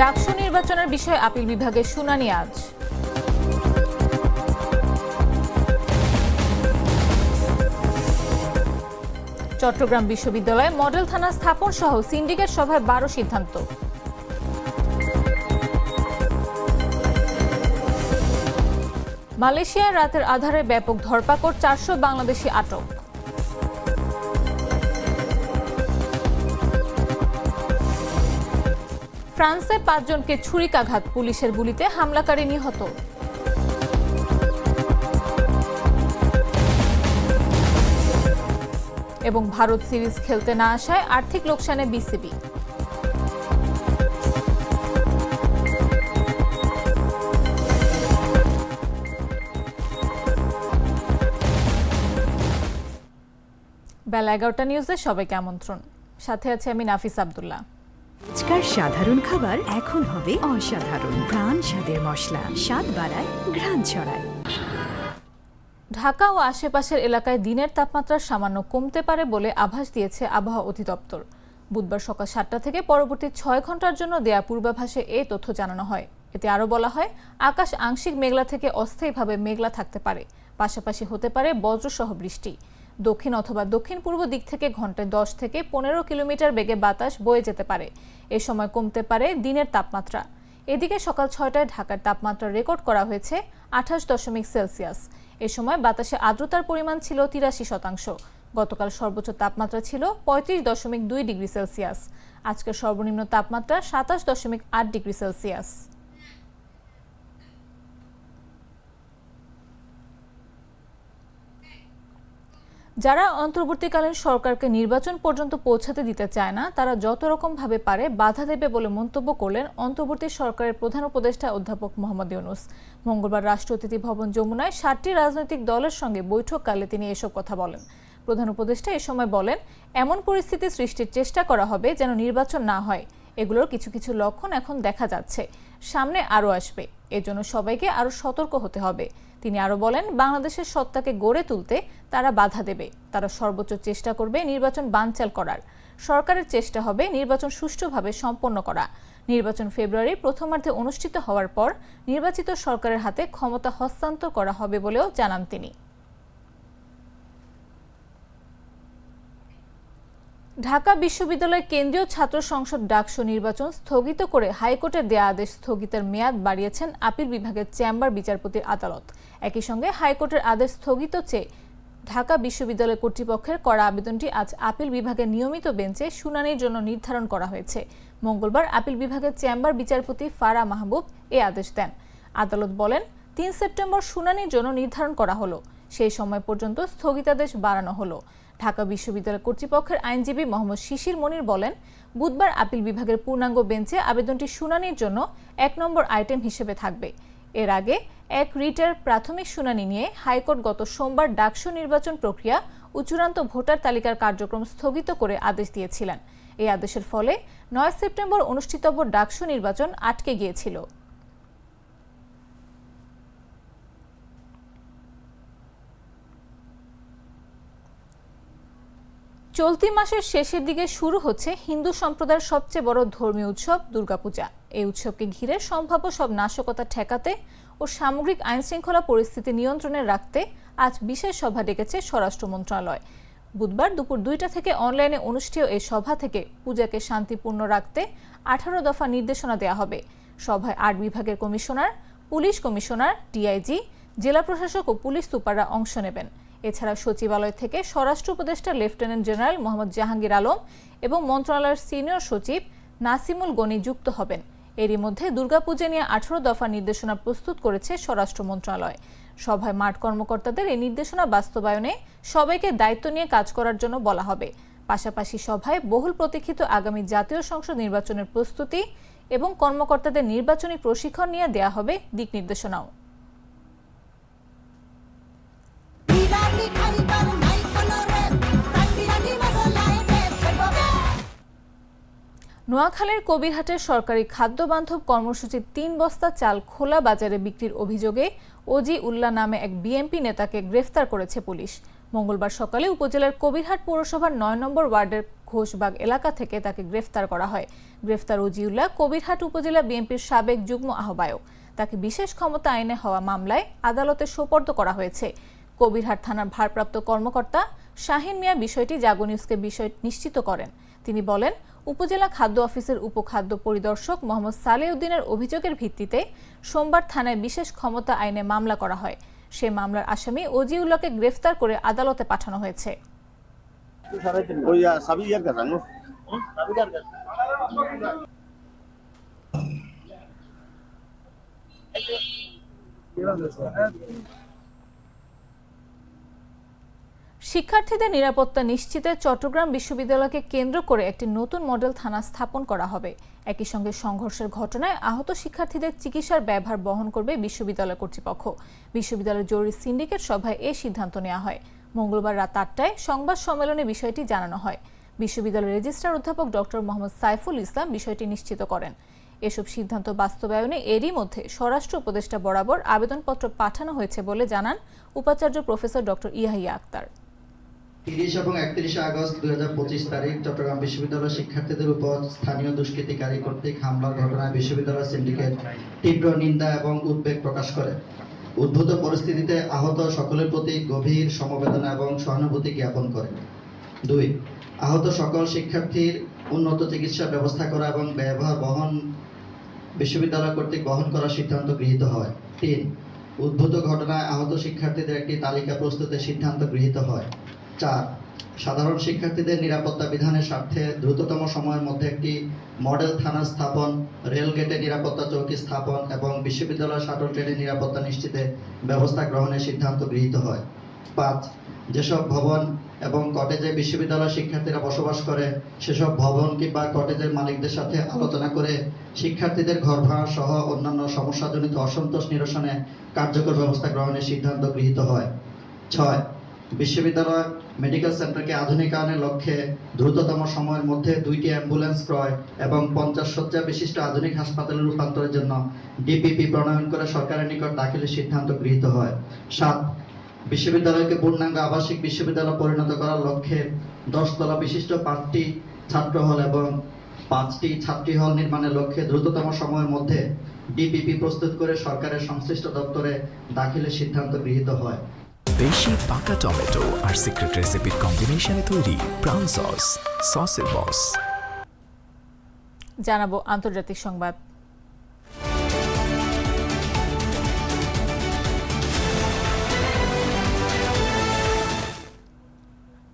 ডাকসু নির্বাচনের বিষয়ে আপিল বিভাগের শুনানি আজ। চট্টগ্রাম বিশ্ববিদ্যালয়ে মডেল থানা স্থাপন সহ সিন্ডিকেট সভায় বারো সিদ্ধান্ত। মালয়েশিয়ায় রাতের আধারে ব্যাপক ধরপাকড়, চারশো বাংলাদেশি আটক। ফ্রান্সে পাঁচজনকে ছুরিকাঘাত, পুলিশের গুলিতে হামলাকারী নিহত। এবং ভারত সিরিজ খেলতে না আসায় আর্থিক লোকসানে বিসিবি। বেলা এগারোটা নিউজে সবাইকে আমন্ত্রণ। সাথে আছে আমি নাফিস আবদুল্লাহ। আজকার সাধারণ খাবার এখন হবে অসাধারণ। প্রাণ স্বাদের মশলা, স্বাদ বাড়ায়, ঘ্রাণ ছড়ায়। ঢাকা ও আশেপাশের এলাকায় দিনের তাপমাত্রা সামান্য কমতে পারে বলে আভাস দিয়েছে আবহাওয়া অধিদপ্তর। বুধবার সকাল সাতটা থেকে পরবর্তী ছয় ঘণ্টার জন্য দেয়া পূর্বাভাসে এই তথ্য জানানো হয়। এতে আরও বলা হয়, আকাশ আংশিক মেঘলা থেকে অস্থায়ীভাবে মেঘলা থাকতে পারে। পাশাপাশি হতে পারে বজ্রসহ বৃষ্টি। দক্ষিণ অথবা দক্ষিণ পূর্ব দিক থেকে ঘন্টায় দশ থেকে পনেরো কিলোমিটার বেগে বাতাস বয়ে যেতে পারে। এ সময় কমতে পারে দিনের তাপমাত্রা। এদিকে সকাল ছয়টায় ঢাকার তাপমাত্রা রেকর্ড করা হয়েছে আঠাশ দশমিক সেলসিয়াস। এ সময় বাতাসে আর্দ্রতার পরিমাণ ছিল তিরাশি শতাংশ। গতকাল সর্বোচ্চ তাপমাত্রা ছিল পঁয়ত্রিশ দশমিক দুই ডিগ্রি সেলসিয়াস। আজকের সর্বনিম্ন তাপমাত্রা সাতাশ দশমিক আট ডিগ্রি সেলসিয়াস। যারা অন্তর্বর্তীকালীন সরকারকে নির্বাচন পর্যন্ত পৌঁছাতে দিতে চায় না, তারা যত রকম ভাবে পারে বাধা দেবে বলে মন্তব্য করলেন অন্তর্বর্তী সরকারের প্রধান উপদেষ্টা অধ্যাপক মোহাম্মদ ইউনুস। মঙ্গলবার রাষ্ট্র অতিথি ভবন যমুনায় সাতটি রাজনৈতিক দলের সঙ্গে বৈঠককালে তিনি এসব কথা বলেন। প্রধান উপদেষ্টা এ সময় বলেন, এমন পরিস্থিতি সৃষ্টির চেষ্টা করা হবে যেন নির্বাচন না হয়। এগুলোর কিছু কিছু লক্ষণ এখন দেখা যাচ্ছে। সামনে আরও আসবে। এজন্য সবাইকে আরও সতর্ক হতে হবে। তিনি আরও বলেন, বাংলাদেশের সত্তাকে গড়ে তুলতে তারা বাধা দেবে। তারা সর্বোচ্চ চেষ্টা করবে নির্বাচন বানচাল করার। সরকারের চেষ্টা হবে নির্বাচন সুষ্ঠুভাবে সম্পন্ন করা। নির্বাচন ফেব্রুয়ারির প্রথমার্ধে অনুষ্ঠিত হওয়ার পর নির্বাচিত সরকারের হাতে ক্ষমতা হস্তান্তর করা হবে বলেও জানান তিনি। ঢাকা বিশ্ববিদ্যালয়ের কেন্দ্রীয় ছাত্র সংসদ ডাকসু নির্বাচন স্থগিত করে হাইকোর্টের দেয়া আদেশ স্থগিতের মেয়াদ বাড়িয়েছেন আপিল বিভাগের চেম্বার বিচারপতির আদালত। একই সঙ্গে হাইকোর্টের আদেশ স্থগিত চেয়ে ঢাকা বিশ্ববিদ্যালয় কর্তৃপক্ষের করা আবেদনটি আজ আপিল বিভাগের নিয়মিত বেঞ্চে শুনানির জন্য নির্ধারণ করা হয়েছে। মঙ্গলবার আপিল বিভাগের চেম্বার বিচারপতি ফারা মাহবুব এ আদেশ দেন। আদালত বলেন, তিন সেপ্টেম্বর শুনানির জন্য নির্ধারণ করা হলো। সেই সময় পর্যন্ত স্থগিতাদেশ বাড়ানো হলো। ঢাকা বিশ্ববিদ্যালয় কর্তৃপক্ষের আইনজীবী মোহাম্মদ শিশির মনির বলেন, বুধবার আপিল বিভাগের পূর্ণাঙ্গ বেঞ্চে আবেদনটি শুনানির জন্য এক নম্বর আইটেম হিসেবে থাকবে। এর আগে এক রিটের প্রাথমিক শুনানি নিয়ে হাইকোর্ট গত সোমবার ডাকসু নির্বাচন প্রক্রিয়া ও চূড়ান্ত ভোটার তালিকার কার্যক্রম স্থগিত করে আদেশ দিয়েছিলেন। এই আদেশের ফলে নয় সেপ্টেম্বর অনুষ্ঠিতব্য ডাকসু নির্বাচন আটকে গিয়েছিল। চলতি মাসের শেষের দিকে শুরু হচ্ছে হিন্দু সম্প্রদায়ের সবচেয়ে বড় ধর্মীয় উৎসব দুর্গাপূজা। এই উৎসবকে ঘিরে সম্ভাব্য সব নাশকতা ঠেকাতে ও সামগ্রিক আইনশৃঙ্খলা পরিস্থিতি নিয়ন্ত্রণে রাখতে আজ বিশেষ সভা ডেকেছে স্বরাষ্ট্র মন্ত্রণালয়। বুধবার দুপুর দুইটা থেকে অনলাইনে অনুষ্ঠেয় এই সভা থেকে পূজাকে শান্তিপূর্ণ রাখতে আঠারো দফা নির্দেশনা দেওয়া হবে। সভায় আট বিভাগের কমিশনার, পুলিশ কমিশনার, ডিআইজি, জেলা প্রশাসক ও পুলিশ সুপাররা অংশ নেবেন। এছাড়া সচিবালয় থেকে স্বরাষ্ট্র উপদেষ্টা লেফটেন্যান্ট জেনারেল মোহাম্মদ জাহাঙ্গীর আলম এবং মন্ত্রণালয়ের সিনিয়র সচিব নাসিমুল গনি যুক্ত হবেন। এরই মধ্যে দুর্গাপূজা নিয়ে আঠারো দফা নির্দেশনা প্রস্তুত করেছে স্বরাষ্ট্র মন্ত্রণালয়। সভায় মাঠ কর্মকর্তাদের এই নির্দেশনা বাস্তবায়নে সবাইকে দায়িত্ব নিয়ে কাজ করার জন্য বলা হবে। পাশাপাশি সভায় বহুল প্রতীক্ষিত আগামী জাতীয় সংসদ নির্বাচনের প্রস্তুতি এবং কর্মকর্তাদের নির্বাচনী প্রশিক্ষণ নিয়ে দেয়া হবে দিক নির্দেশনাও। নোয়াখালীর কবিরহাটের সরকারি খাদ্য বান্ধব কর্মসূচির তিন বস্তা চাল খোলা বাজারে বিক্রির অভিযোগে ওজি উল্লাহ নামে এক বিএনপি নেতাকে গ্রেফতার করেছে পুলিশ। মঙ্গলবার সকালে উপজেলার কবিরহাট পৌরসভার নয় নম্বর ওয়ার্ডের ঘোষবাগ এলাকা থেকে তাকে গ্রেফতার করা হয়। গ্রেফতার অজিউল্লাহ কবিরহাট উপজেলা বিএনপির সাবেক যুগ্ম আহ্বায়ক। তাকে বিশেষ ক্ষমতা আইনে হওয়া মামলায় আদালতে সোপর্দ করা হয়েছে। কবিরহাট থানার ভারপ্রাপ্ত কর্মকর্তা শাহিন মিয়া বিষয়টি জাগো নিউজকে বিষয় নিশ্চিত করেন। তিনি বলেন, উপজেলা খাদ্য অফিসের উপখাদ্য পরিদর্শক মোহাম্মদ সালেউদ্দিনের অভিযোগের ভিত্তিতে সোমবার থানায় বিশেষ ক্ষমতা আইনে মামলা করা হয়। সে মামলার আসামি অজিউল্লাহকে গ্রেফতার করে আদালতে পাঠানো হয়েছে। শিক্ষার্থীদের নিরাপত্তা নিশ্চিতে চট্টগ্রাম বিশ্ববিদ্যালয়কে কেন্দ্র করে একটি নতুন মডেল থানা স্থাপন করা হবে। একই সঙ্গে সংঘর্ষের ঘটনায় আহত শিক্ষার্থীদের চিকিৎসার ব্যবহার বহন করবে বিশ্ববিদ্যালয় কর্তৃপক্ষ। বিশ্ববিদ্যালয়ের জরুরি সিন্ডিকেট সভায় এ সিদ্ধান্ত নেওয়া হয়। মঙ্গলবার রাত আটটায় সংবাদ সম্মেলনে বিষয়টি জানানো হয়। বিশ্ববিদ্যালয়ের রেজিস্ট্রার অধ্যাপক ডক্টর মোহাম্মদ সাইফুল ইসলাম বিষয়টি নিশ্চিত করেন। এসব সিদ্ধান্ত বাস্তবায়নে এরই মধ্যে স্বরাষ্ট্র উপদেষ্টা বরাবর আবেদনপত্র পাঠানো হয়েছে বলে জানান উপাচার্য প্রফেসর ডক্টর ইয়াহিয়া আক্তার। তিরিশ এবং একত্রিশে আগস্ট দুই হাজার পঁচিশ তারিখ চট্টগ্রাম বিশ্ববিদ্যালয়ের শিক্ষার্থীদের উপর স্থানীয় দুষ্কৃতিকারী কর্তৃক হামলার ঘটনায় বিশ্ববিদ্যালয় সিন্ডিকেট তীব্র নিন্দা এবং উদ্বেগ প্রকাশ করে। উদ্ভূত পরিস্থিতিতে আহত সকলের প্রতি গভীর সমবেদনা এবং সহানুভূতি জ্ঞাপন করে। দুই, আহত সকল শিক্ষার্থীর উন্নত চিকিৎসা ব্যবস্থা করা এবং ব্যবহার বহন বিশ্ববিদ্যালয় কর্তৃক বহন করার সিদ্ধান্ত গৃহীত হয়। তিন, উদ্ভূত ঘটনায় আহত শিক্ষার্থীদের একটি তালিকা প্রস্তুতের সিদ্ধান্ত গৃহীত হয়। চার। সাধারণ শিক্ষার্থীদের নিরাপত্তা বিধানের স্বার্থে দ্রুততম সময়ের মধ্যে একটি মডেল থানা স্থাপন রেলগেটে নিরাপত্তা চৌকি স্থাপন এবং বিশ্ববিদ্যালয় শাটল ট্রেনের নিরাপত্তা নিশ্চিতে ব্যবস্থা গ্রহণের সিদ্ধান্ত গৃহীত হয়। পাঁচ, যেসব ভবন এবং কটেজে বিশ্ববিদ্যালয় শিক্ষার্থীরা বসবাস করে, সেসব ভবন কিংবা কটেজের মালিকদের সাথে আলোচনা করে শিক্ষার্থীদের ঘর ভাড়া সহ অন্যান্য সমস্যাজনিত অসন্তোষ নিরসনে কার্যকর ব্যবস্থা গ্রহণের সিদ্ধান্ত গৃহীত হয়। ছয় বিশ্ববিদ্যালয় মেডিকেল সেন্টারকে আধুনিকায়নের লক্ষ্যে দ্রুততম সময়ের মধ্যে দুইটি অ্যাম্বুলেন্স ক্রয় এবং পঞ্চাশ শয্যা বিশিষ্ট আধুনিক হাসপাতালে রূপান্তরের জন্য ডিপিপি প্রণয়ন করে সরকারের নিকট দাখিলের সিদ্ধান্ত গৃহীত হয়। সাত, বিশ্ববিদ্যালয়কে পূর্ণাঙ্গ আবাসিক বিশ্ববিদ্যালয় পরিণত করার লক্ষ্যে দশতলা বিশিষ্ট পাঁচটি ছাত্র হল এবং পাঁচটি ছাত্রী হল নির্মাণের লক্ষ্যে দ্রুততম সময়ের মধ্যে ডিপিপি প্রস্তুত করে সরকারের সংশ্লিষ্ট দপ্তরে দাখিলের সিদ্ধান্ত গৃহীত হয়। বেশি পাকা টমেটো আর সিক্রেট রেসিপির কম্বিনেশনে তৈরি প্রাণ সস সসের বস জানাব আন্তর্জাতিক সংবাদ।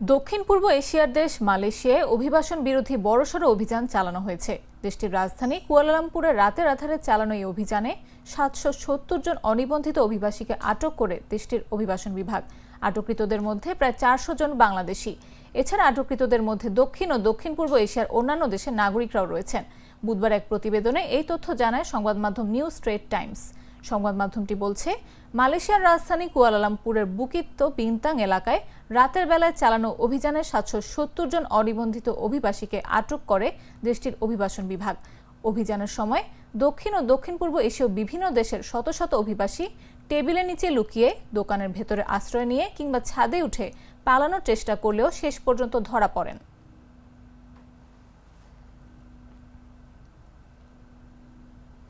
দক্ষিণ পূর্ব এশিয়ার দেশ মালয়েশিয়ায় অভিবাসন বিরোধী বড়সড় অভিযান চালানো হয়েছে। দেশটির রাজধানী কুয়ালালামপুরে রাতের আধারে চালানো এই অভিযানে সাতশো সত্তর জন অনিবন্ধিত অভিবাসীকে আটক করে দেশটির অভিবাসন বিভাগ। আটককৃতদের মধ্যে প্রায় চারশো জন বাংলাদেশি। এছাড়া আটককৃতদের মধ্যে দক্ষিণ ও দক্ষিণ পূর্ব এশিয়ার অন্যান্য দেশের নাগরিকরাও রয়েছেন। বুধবার এক প্রতিবেদনে এই তথ্য জানায় সংবাদ মাধ্যম নিউজ স্ট্রেট টাইমস। সংবাদ মাধ্যমটি বলছে, মালয়েশিয়ার রাজধানী কুয়ালালামপুরের বুকিত্ত বিনতাং এলাকায় রাতের বেলায় চালানো অভিযানে সাতশো সত্তর জন অনিবন্ধিত অভিবাসীকে আটক করে দেশটির অভিবাসন বিভাগ। অভিযানের সময় দক্ষিণ ও দক্ষিণ পূর্ব এশীয় বিভিন্ন দেশের শত শত অভিবাসী টেবিলের নিচে লুকিয়ে দোকানের ভেতরে আশ্রয় নিয়ে কিংবা ছাদে উঠে পালানোর চেষ্টা করলেও শেষ পর্যন্ত ধরা পড়েন।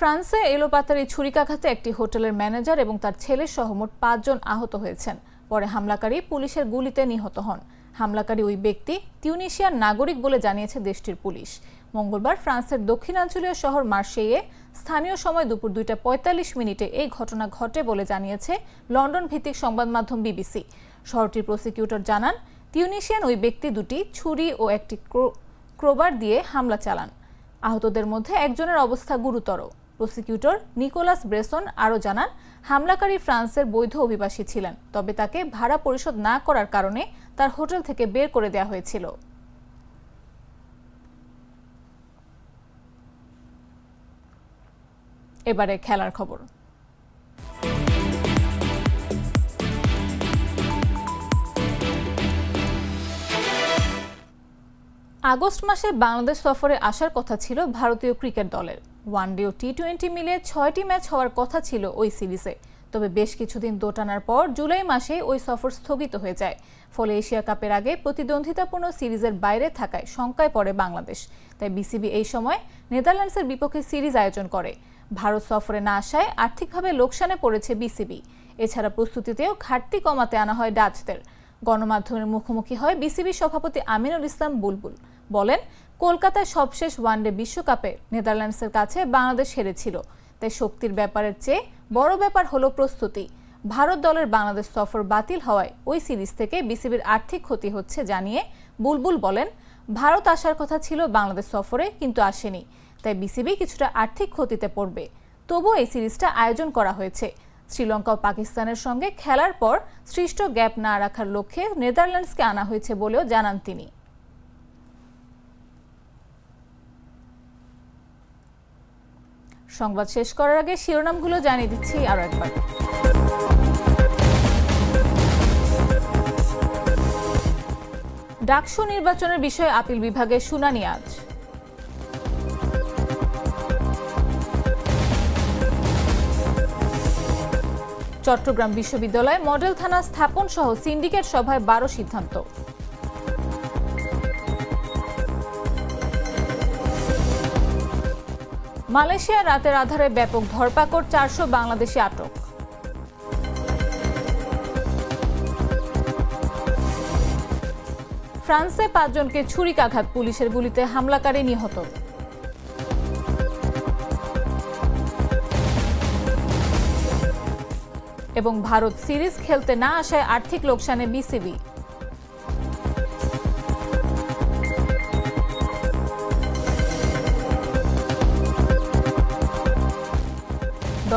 ফ্রান্সে এলোপাতারি ছুরিকাঘাতে একটি হোটেলের ম্যানেজার এবং তার ছেলে সহ মোট পাঁচজন আহত হয়েছেন। পরে হামলাকারী পুলিশের গুলিতে নিহত হন। হামলাকারী ওই ব্যক্তি তিউনিশিয়ার নাগরিক বলে জানিয়েছে দেশটির পুলিশ। মঙ্গলবার ফ্রান্সের দক্ষিণাঞ্চলীয় শহর মার্শেইয়ে স্থানীয় সময় দুপুর দুইটা পঁয়তাল্লিশ মিনিটে এই ঘটনা ঘটে বলে জানিয়েছে লন্ডন ভিত্তিক সংবাদ মাধ্যম বিবিসি। শহরটির প্রসিকিউটর জানান, তিউনিশিয়ান ওই ব্যক্তি দুটি ছুরি ও একটি ক্রো- ক্রোবার দিয়ে হামলা চালান। আহতদের মধ্যে একজনের অবস্থা গুরুতর। প্রসিকিউটর নিকোলাস ব্রেসন আরও জানান, হামলাকারী ফ্রান্সের বৈধ অভিবাসী ছিলেন, তবে তাকে ভাড়া পরিশোধ না করার কারণে তার হোটেল থেকে বের করে দেওয়া হয়েছিল। এবারে খেলার খবর। আগস্ট মাসে বাংলাদেশ সফরে আসার কথা ছিল ভারতীয় ক্রিকেট দলের। ওয়ানডে ও টি টোয়েন্টি মিলে ছয়টি ম্যাচ হওয়ার কথা ছিল ওই সিরিজে। তবে বেশ কিছুদিন দোটানার পর জুলাই মাসে ওই সফর স্থগিত হয়ে যায়। ফলে এশিয়া কাপের আগে প্রতিদ্বন্দ্বিতাপূর্ণ সিরিজের বাইরে থাকায় শঙ্কায় পড়ে বাংলাদেশ। তাই বিসিবি এই সময় নেদারল্যান্ডসের বিপক্ষে সিরিজ আয়োজন করে। ভারত সফরে না আসায় আর্থিকভাবে লোকসানে পড়েছে বিসিবি। এছাড়া প্রস্তুতিতেও ঘাটতি কমাতে আনা হয় ডাচদের। গণমাধ্যমের মুখোমুখি হয় বিসিবি সভাপতি আমিনুল ইসলাম বুলবুল। বলেন কলকাতায় সবশেষ ওয়ানডে বিশ্বকাপে নেদারল্যান্ডসের কাছে বাংলাদেশ হেরেছিল। তাই শক্তির ব্যাপারের চেয়ে বড় ব্যাপার হলো প্রস্তুতি। ভারত দলের বাংলাদেশ সফর বাতিল হওয়ায় ওই সিরিজ থেকে বিসিবির আর্থিক ক্ষতি হচ্ছে জানিয়ে বুলবুল বলেন, ভারত আসার কথা ছিল বাংলাদেশ সফরে কিন্তু আসেনি। তাই বিসিবি কিছুটা আর্থিক ক্ষতিতে পড়বে। তবুও এই সিরিজটা আয়োজন করা হয়েছে। শ্রীলঙ্কা ও পাকিস্তানের সঙ্গে খেলার পর সৃষ্ট গ্যাপ না রাখার লক্ষ্যে নেদারল্যান্ডসকে আনা হয়েছে বলেও জানান তিনি। সংবাদ শেষ করার আগে শিরোনামগুলো জানিয়ে দিচ্ছি আরও একবার। ডাকসু নির্বাচনের বিষয়ে আপিল বিভাগে শুনানি আজ। চট্টগ্রাম বিশ্ববিদ্যালয়ে মডেল থানা স্থাপন সহ সিন্ডিকেট সভায় বারো সিদ্ধান্ত। মালয়েশিয়ার রাতের আধারে ব্যাপক ধরপাকড়, চারশো বাংলাদেশি আটক। ফ্রান্সে পাঁচজনকে ছুরিকাঘাত, পুলিশের গুলিতে হামলাকারী নিহত। এবং ভারত সিরিজ খেলতে না আসায় আর্থিক লোকসানে বিসিবি।